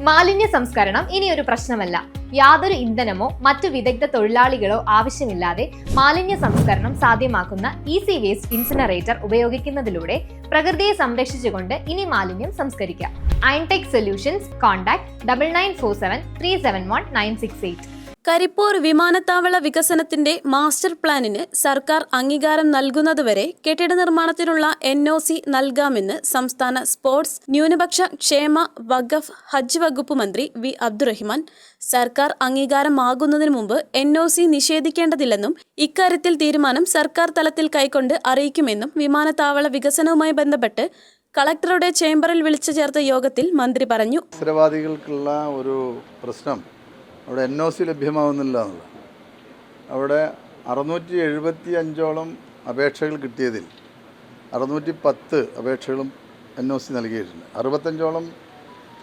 മാലിന്യ സംസ്കരണം ഇനിയൊരു പ്രശ്നമല്ല. യാതൊരു ഇന്ധനമോ മറ്റു വിദഗ്ധ തൊഴിലാളികളോ ആവശ്യമില്ലാതെ മാലിന്യ സംസ്കരണം സാധ്യമാക്കുന്ന ഈസി വേസ്റ്റ് ഇൻസിനറേറ്റർ ഉപയോഗിക്കുന്നതിലൂടെ പ്രകൃതിയെ സംരക്ഷിച്ചുകൊണ്ട് ഇനി മാലിന്യം സംസ്കരിക്കാം. Irontech solutions contact double nine four seven three seven one nine six eight Karipur വിമാനത്താവള വികസനത്തിന്റെ മാസ്റ്റർ പ്ലാനിന് സർക്കാർ അംഗീകാരം നൽകുന്നതുവരെ കെട്ടിട നിർമ്മാണത്തിനുള്ള എൻ ഒ സി നൽകാമെന്ന് സംസ്ഥാന സ്പോർട്സ് ന്യൂനപക്ഷ ക്ഷേമ വഖഫ് ഹജ്ജ് വകുപ്പ് മന്ത്രി വി അബ്ദുറഹിമാൻ. സർക്കാർ അംഗീകാരമാകുന്നതിന് മുമ്പ് എൻ ഒ സി നിഷേധിക്കേണ്ടതില്ലെന്നും ഇക്കാര്യത്തിൽ തീരുമാനം സർക്കാർ തലത്തിൽ കൈക്കൊണ്ട് അറിയിക്കുമെന്നും വിമാനത്താവള വികസനവുമായി ബന്ധപ്പെട്ട് കളക്ടറുടെ ചേംബറിൽ വിളിച്ചു ചേർത്ത യോഗത്തിൽ മന്ത്രി പറഞ്ഞു. ഒരു പ്രശ്നം അവിടെ എൻ ഒ സി ലഭ്യമാവുന്നില്ല എന്നുള്ളത്. അവിടെ അറുന്നൂറ്റി എഴുപത്തി അഞ്ചോളം അപേക്ഷകൾ കിട്ടിയതിൽ അറുന്നൂറ്റി പത്ത് അപേക്ഷകളും എൻ ഒ സി നൽകിയിട്ടുണ്ട്. അറുപത്തഞ്ചോളം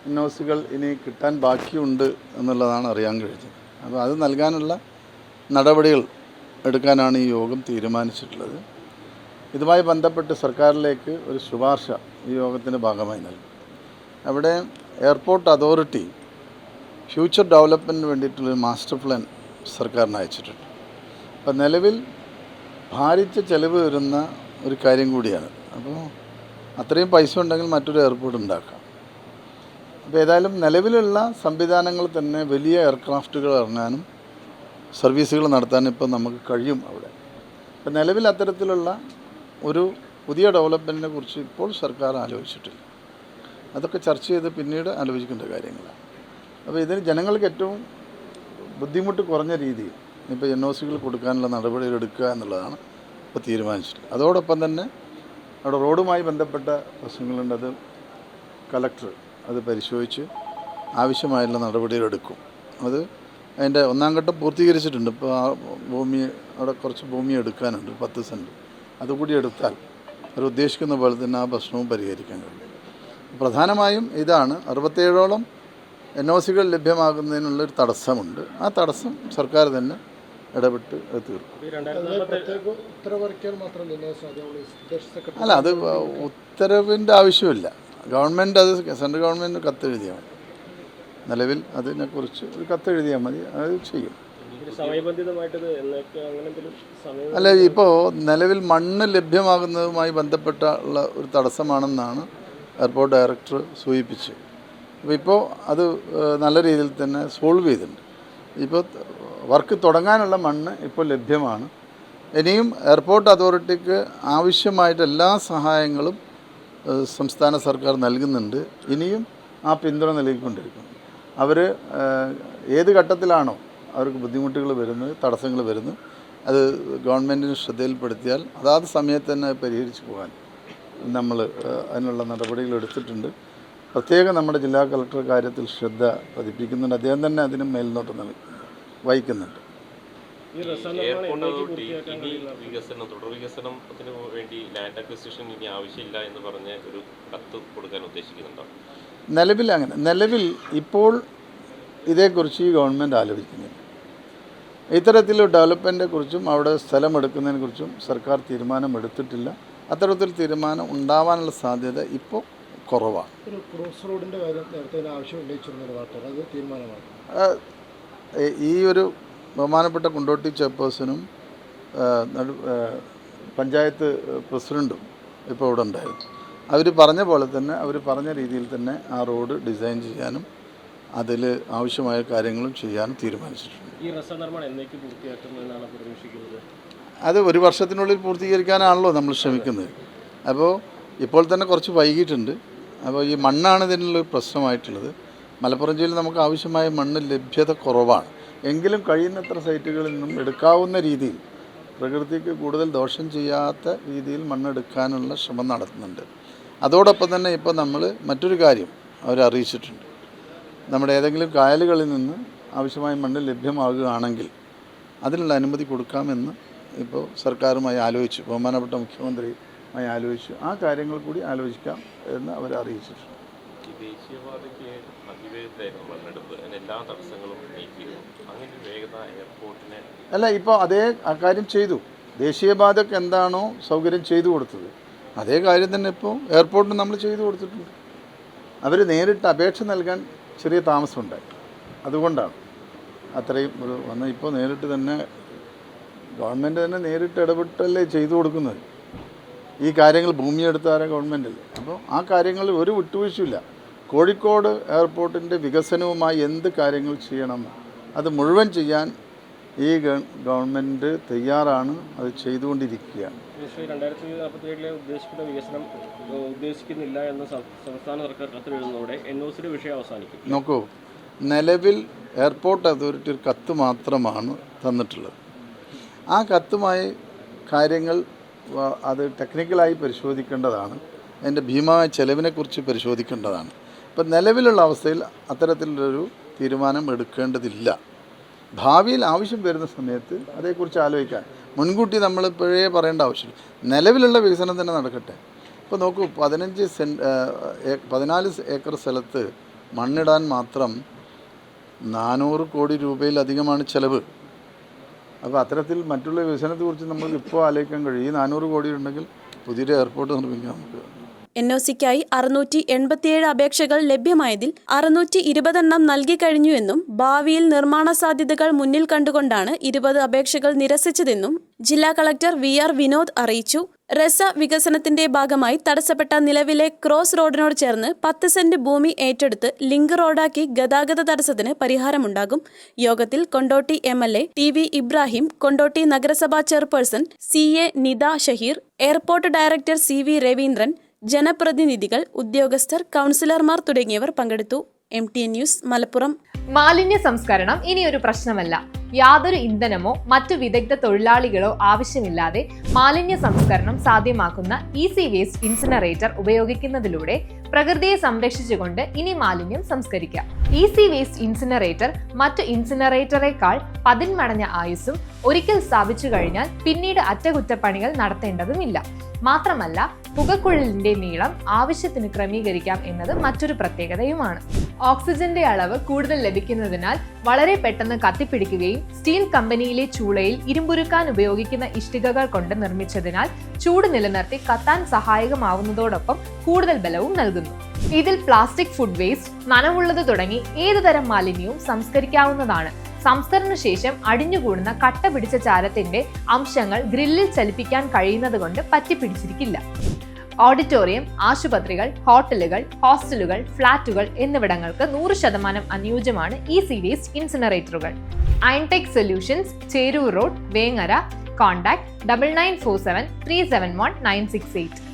എൻ ഒ സികൾ ഇനി കിട്ടാൻ ബാക്കിയുണ്ട് എന്നുള്ളതാണ് അറിയാൻ കഴിഞ്ഞത് അപ്പോൾ അത് നൽകാനുള്ള നടപടികൾ എടുക്കാനാണ് ഈ യോഗം തീരുമാനിച്ചിട്ടുള്ളത്. ഇതുമായി ബന്ധപ്പെട്ട് സർക്കാരിലേക്ക് ഒരു ശുപാർശ ഈ യോഗത്തിന്റെ ഭാഗമായി നൽകും. അവിടെ എയർപോർട്ട് അതോറിറ്റി ഫ്യൂച്ചർ ഡെവലപ്മെന്റിന് വേണ്ടിയിട്ടുള്ളൊരു മാസ്റ്റർ പ്ലാൻ സർക്കാരിന് അയച്ചിട്ടുണ്ട്. അപ്പോൾ നിലവിൽ ഭാരിച്ച ചെലവ് വരുന്ന ഒരു കാര്യം കൂടിയാണ്. അപ്പോൾ അത്രയും പൈസ ഉണ്ടെങ്കിൽ മറ്റൊരു എയർപോർട്ട് ഉണ്ടാക്കാം. അപ്പോൾ ഏതായാലും നിലവിലുള്ള സംവിധാനങ്ങൾ തന്നെ വലിയ എയർക്രാഫ്റ്റുകൾ ഇറങ്ങാനും സർവീസുകൾ നടത്താനും ഇപ്പോൾ നമുക്ക് കഴിയും അവിടെ. അപ്പോൾ നിലവിൽ അത്തരത്തിലുള്ള ഒരു പുതിയ ഡെവലപ്മെന്റിനെ കുറിച്ച് ഇപ്പോൾ സർക്കാർ ആലോചിച്ചിട്ടില്ല. അതൊക്കെ ചർച്ച ചെയ്ത് പിന്നീട് ആലോചിക്കേണ്ട കാര്യങ്ങളാണ്. അപ്പോൾ ഇതിന് ജനങ്ങൾക്ക് ഏറ്റവും ബുദ്ധിമുട്ട് കുറഞ്ഞ രീതിയിൽ ഇപ്പോൾ എൻ ഒ സികൾ കൊടുക്കാനുള്ള നടപടികൾ എടുക്കുക എന്നുള്ളതാണ് ഇപ്പോൾ തീരുമാനിച്ചിട്ടുള്ളത് അതോടൊപ്പം തന്നെ അവിടെ റോഡുമായി ബന്ധപ്പെട്ട പ്രശ്നങ്ങളുണ്ട്. അത് കലക്ടർ അത് പരിശോധിച്ച് ആവശ്യമായുള്ള നടപടികൾ എടുക്കും. അത് അതിന്റെ ഒന്നാം ഘട്ടം പൂർത്തീകരിച്ചിട്ടുണ്ട്. ഇപ്പോൾ ആ ഭൂമി അവിടെ കുറച്ച് ഭൂമി എടുക്കാനുണ്ട് പത്ത് സെന്റ് അതുകൂടി എടുത്താൽ അവർ ഉദ്ദേശിക്കുന്ന പോലെ തന്നെ ആ പ്രശ്നവും പരിഹരിക്കാൻ കഴിയും. പ്രധാനമായും ഇതാണ് അറുപത്തേഴോളം എൻ ഒ സികൾ ലഭ്യമാകുന്നതിനുള്ളൊരു തടസ്സമുണ്ട്. ആ തടസ്സം സർക്കാർ തന്നെ ഇടപെട്ട് അത് തീർക്കും. അല്ല അത് ഉത്തരവിന്റെ ആവശ്യമില്ല. ഗവൺമെന്റ് അത് സെൻട്രൽ ഗവൺമെന്റ് കത്തെഴുതിയാൽ മതി. നിലവിൽ അതിനെക്കുറിച്ച് ഒരു കത്തെഴുതിയാൽ മതി അത് ചെയ്യും. അല്ല ഇപ്പോൾ നിലവിൽ മണ്ണ് ലഭ്യമാകുന്നതുമായി ബന്ധപ്പെട്ട ഉള്ള ഒരു തടസ്സമാണെന്നാണ് എയർപോർട്ട് ഡയറക്ടർ സൂചിപ്പിച്ചത്. അപ്പോൾ ഇപ്പോൾ അത് നല്ല രീതിയിൽ തന്നെ സോൾവ് ചെയ്തിട്ടുണ്ട്. ഇപ്പോൾ വർക്ക് തുടങ്ങാനുള്ള മണ്ണ് ഇപ്പോൾ ലഭ്യമാണ്. ഇനിയും എയർപോർട്ട് അതോറിറ്റിക്ക് ആവശ്യമായിട്ട് എല്ലാ സഹായങ്ങളും സംസ്ഥാന സർക്കാർ നൽകുന്നുണ്ട്. ഇനിയും ആ പിന്തുണ നൽകിക്കൊണ്ടിരിക്കും അവർ ഏത് ഘട്ടത്തിലാണോ അവർക്ക് ബുദ്ധിമുട്ടുകൾ വരുന്നത് തടസ്സങ്ങൾ വരുന്നു അത് ഗവൺമെന്റിന് ശ്രദ്ധയിൽപ്പെടുത്തിയാൽ അതാത് സമയത്ത് തന്നെ പരിഹരിച്ചു പോകാൻ നമ്മൾ അതിനുള്ള നടപടികൾ എടുത്തിട്ടുണ്ട്. പ്രത്യേകം നമ്മുടെ ജില്ലാ കളക്ടർ കാര്യത്തിൽ ശ്രദ്ധ പതിപ്പിക്കുന്നുണ്ട്. അദ്ദേഹം തന്നെ അതിന് മേൽനോട്ടം നൽകി വഹിക്കുന്നുണ്ട്. വികസനം തുടർ വികസനത്തിന് വേണ്ടി ലാൻഡ് അക്വിസിഷൻ ഇനി ആവശ്യമില്ല എന്ന് പറഞ്ഞ് ഒരു കത്ത് കൊടുക്കാൻ ഉദ്ദേശിക്കുന്നുണ്ടോ? നിലവിൽ അങ്ങനെ നിലവിൽ ഇപ്പോൾ ഇതേക്കുറിച്ച് ഈ ഗവൺമെന്റ് ആലോചിക്കുന്നില്ല. ഇത്തരത്തിൽ ഡെവലപ്മെന്റിനെ കുറിച്ചും അവിടെ സ്ഥലമെടുക്കുന്നതിനെ കുറിച്ചും സർക്കാർ തീരുമാനമെടുത്തിട്ടില്ല അത്തരത്തിൽ തീരുമാനം ഉണ്ടാവാനുള്ള സാധ്യത ഇപ്പോൾ കുറവാണ് ഒരു ക്രോസ് കാര്യം നേരത്തെ തന്നെ ആവശ്യം അത് തീരുമാനമാണ്. ഈ- ഒരു ബഹുമാനപ്പെട്ട കുണ്ടോട്ടി ചെയർപേഴ്സണും നടു- പഞ്ചായത്ത് പ്രസിഡന്റും ഇപ്പോൾ ഇവിടെ ഉണ്ടായിരുന്നു. അവർ പറഞ്ഞ പോലെ തന്നെ അവർ പറഞ്ഞ രീതിയിൽ തന്നെ ആ റോഡ് ഡിസൈൻ ചെയ്യാനും അതിൽ ആവശ്യമായ കാര്യങ്ങളും ചെയ്യാനും തീരുമാനിച്ചിട്ടുണ്ട്. ഈ നിർമ്മാണം എന്നേക്ക് പൂർത്തിയാക്കുമെന്നാണ് പ്രതീക്ഷിക്കുന്നത്? അത് ഒരു വർഷത്തിനുള്ളിൽ പൂർത്തീകരിക്കാനാണല്ലോ നമ്മൾ ശ്രമിക്കുന്നത്. അപ്പോൾ ഇപ്പോൾ തന്നെ കുറച്ച് വൈകിട്ടുണ്ട് അപ്പോൾ ഈ മണ്ണാണ് ഇതിനുള്ളൊരു പ്രശ്നമായിട്ടുള്ളത്. മലപ്പുറം ജില്ലയിൽ നമുക്ക് ആവശ്യമായ മണ്ണ് ലഭ്യത കുറവാണ്. എങ്കിലും കഴിയുന്നത്ര സൈറ്റുകളിൽ നിന്നും എടുക്കാവുന്ന രീതിയിൽ പ്രകൃതിക്ക് കൂടുതൽ ദോഷം ചെയ്യാത്ത രീതിയിൽ മണ്ണെടുക്കാനുള്ള ശ്രമം നടത്തുന്നുണ്ട്. അതോടൊപ്പം തന്നെ ഇപ്പോൾ നമ്മൾ മറ്റൊരു കാര്യം അവർ അറിയിച്ചിട്ടുണ്ട്. നമ്മുടെ ഏതെങ്കിലും കായലുകളിൽ നിന്ന് ആവശ്യമായ മണ്ണ് ലഭ്യമാകുകയാണെങ്കിൽ അതിനുള്ള അനുമതി കൊടുക്കാമെന്ന് ഇപ്പോൾ സർക്കാരുമായി ആലോചിച്ചു. ബഹുമാനപ്പെട്ട മുഖ്യമന്ത്രിയുമായി ആലോചിച്ചു. ആ കാര്യങ്ങൾ കൂടി ആലോചിക്കാം എന്ന് അവർ അറിയിച്ചിട്ടുണ്ട്. ഈ ദേശീയപാതയ്ക്ക് അതിവേഗത്തിലായിരുന്നു മണ്ണെടുപ്പ് അതിന് എല്ലാ തടസ്സങ്ങളും നീക്കിയിരുന്നു. അങ്ങനെ വേഗത എയർപോർട്ടിനെ അല്ല ഇപ്പോൾ അതേ ആ കാര്യം ചെയ്തു. ദേശീയപാതക്ക് എന്താണോ സൗകര്യം ചെയ്തു കൊടുത്തത് അതേ കാര്യം തന്നെ ഇപ്പോൾ എയർപോർട്ടിന് നമ്മൾ ചെയ്തു കൊടുത്തിട്ടുണ്ട്. അവർ നേരിട്ട് അപേക്ഷ നൽകാൻ ചെറിയ താമസമുണ്ടായി. അതുകൊണ്ടാണ് അത്രയും ഒരു വന്ന ഇപ്പോൾ നേരിട്ട് തന്നെ ഗവൺമെന്റ് തന്നെ നേരിട്ട് ഇടപെട്ടല്ലേ ചെയ്തു കൊടുക്കുന്നത്. ഈ കാര്യങ്ങൾ ഭൂമിയെടുത്താരെ ഗവൺമെന്റല്ലേ അപ്പോൾ ആ കാര്യങ്ങൾ ഒരു വിട്ടുവീഴ്ചയില്ല കോഴിക്കോട് എയർപോർട്ടിന്റെ വികസനവുമായി എന്ത് കാര്യങ്ങൾ ചെയ്യണം അത് മുഴുവൻ ചെയ്യാൻ ഈ ഗവ- ഗവൺമെന്റ് തയ്യാറാണ് അത് ചെയ്തുകൊണ്ടിരിക്കുകയാണ്. പക്ഷേ രണ്ടായിരത്തി നാൽപ്പത്തി ഏഴിലെ ഉദ്ദേശിക്കുന്ന വികസനം ഉദ്ദേശിക്കുന്നില്ല എന്ന സംസ്ഥാന സർക്കാർ കത്തെഴുതുന്നതോടെ എൻ ഒ സിയുടെ വിഷയം അവസാനിക്കും. നോക്കൂ നിലവിൽ എയർപോർട്ട് അതോറിറ്റി ഒരു കത്ത് മാത്രമാണ് തന്നിട്ടുള്ളത്. ആ കത്തുമായി കാര്യങ്ങൾ അത് ടെക്നിക്കലായി പരിശോധിക്കേണ്ടതാണ്. അതിന്റെ ഭീമമായ ചെലവിനെക്കുറിച്ച് പരിശോധിക്കേണ്ടതാണ്. ഇപ്പം നിലവിലുള്ള അവസ്ഥയിൽ അത്തരത്തിലൊരു തീരുമാനം എടുക്കേണ്ടതില്ല. ഭാവിയിൽ ആവശ്യം വരുന്ന സമയത്ത് അതേക്കുറിച്ച് ആലോചിക്കാൻ. മുൻകൂട്ടി നമ്മൾ ഇപ്പോഴേ പറയേണ്ട ആവശ്യമില്ല. നിലവിലുള്ള വികസനം തന്നെ നടക്കട്ടെ. ഇപ്പോൾ നോക്കൂ പതിനഞ്ച് സെന്റ് പതിനാല് ഏക്കർ സ്ഥലത്ത് മണ്ണിടാൻ മാത്രം നാനൂറ് കോടി രൂപയിലധികമാണ് ചിലവ്. അപ്പോൾ അത്തരത്തിൽ മറ്റുള്ള വികസനത്തെക്കുറിച്ച് നമ്മൾ ഇപ്പോൾ ആലോചിക്കാൻ കഴിയും. ഈ നാനൂറ് കോടി ഉണ്ടെങ്കിൽ പുതിയൊരു എയർപോർട്ട് നിർമ്മിക്കാം നമുക്ക്. എൻ ഒ സിക്കായി അറുന്നൂറ്റി എൺപത്തിയേഴ് അപേക്ഷകൾ ലഭ്യമായതിൽ അറുന്നൂറ്റി ഇരുപതെണ്ണം നൽകിക്കഴിഞ്ഞുവെന്നും ഭാവിയിൽ നിർമ്മാണ സാധ്യതകൾ മുന്നിൽ കണ്ടുകൊണ്ടാണ് ഇരുപത് അപേക്ഷകൾ നിരസിച്ചതെന്നും ജില്ലാ കളക്ടർ വി ആർ വിനോദ് അറിയിച്ചു. രസ വികസനത്തിന്റെ ഭാഗമായി തടസ്സപ്പെട്ട നിലവിലെ ക്രോസ് റോഡിനോട് ചേർന്ന് പത്ത് സെന്റ് ഭൂമി ഏറ്റെടുത്ത് ലിങ്ക് റോഡാക്കി ഗതാഗത തടസ്സത്തിന് പരിഹാരമുണ്ടാകും. യോഗത്തിൽ Kondotty M L A T V Ibrahim Kondotty നഗരസഭാ chairperson C A Nitha Shaheer airport director C V Raveendran ജനപ്രതിനിധികൾ ഉദ്യോഗസ്ഥർ കൗൺസിലർമാർ തുടങ്ങിയവർ പങ്കെടുത്തു. M T news Malappuram. മാലിന്യ സംസ്കരണം ഇനിയൊരു പ്രശ്നമല്ല. യാതൊരു ഇന്ധനമോ മറ്റു വിദഗ്ധ തൊഴിലാളികളോ ആവശ്യമില്ലാതെ മാലിന്യ സംസ്കരണം സാധ്യമാക്കുന്ന ഇ സി വേസ്റ്റ് ഇൻസിനറേറ്റർ ഉപയോഗിക്കുന്നതിലൂടെ പ്രകൃതിയെ സംരക്ഷിച്ചുകൊണ്ട് ഇനി മാലിന്യം സംസ്കരിക്കാം. ഈസി വേസ്റ്റ് ഇൻസിനറേറ്റർ മറ്റു ഇൻസിനറേറ്ററേക്കാൾ പതിന്മടഞ്ഞ ആയുസ്സും ഒരിക്കൽ സ്ഥാപിച്ചു കഴിഞ്ഞാൽ പിന്നീട് അറ്റകുറ്റപ്പണികൾ നടത്തേണ്ടതുമില്ല. മാത്രമല്ല പുകക്കുഴലിന്റെ നീളം ആവശ്യത്തിന് ക്രമീകരിക്കാം എന്നത് മറ്റൊരു പ്രത്യേകതയുമാണ്. ഓക്സിജന്റെ അളവ് കൂടുതൽ ലഭിക്കുന്നതിനാൽ വളരെ പെട്ടെന്ന് കത്തിപ്പിടിക്കുകയും സ്റ്റീൽ കമ്പനിയിലെ ചൂളയിൽ ഇരുമ്പുരുക്കാൻ ഉപയോഗിക്കുന്ന ഇഷ്ടികകൾ കൊണ്ട് നിർമ്മിച്ചതിനാൽ ചൂട് നിലനിർത്തി കത്താൻ സഹായകമാവുന്നതോടൊപ്പം കൂടുതൽ ബലവും നൽകുന്നു. ഇതിൽ പ്ലാസ്റ്റിക് ഫുഡ് വേസ്റ്റ് നനവുള്ളത് തുടങ്ങി ഏതുതരം മാലിന്യവും സംസ്കരിക്കാവുന്നതാണ്. സംസ്കരണ ശേഷം അടിഞ്ഞുകൂടുന്ന കട്ട പിടിച്ച ചാരത്തിന്റെ അംശങ്ങൾ ഗ്രില്ലിൽ ചലിപ്പിക്കാൻ കഴിയുന്നത് കൊണ്ട് പറ്റിപ്പിടിച്ചിരിക്കില്ല ഓഡിറ്റോറിയം ആശുപത്രികൾ ഹോട്ടലുകൾ ഹോസ്റ്റലുകൾ ഫ്ളാറ്റുകൾ എന്നിവിടങ്ങൾക്ക് നൂറ് ശതമാനം അനുയോജ്യമാണ് ഈ സി waste ഇൻസിനറേറ്ററുകൾ. Irontech solutions Cherur road Vengara contact double nine four seven three seven one nine six eight.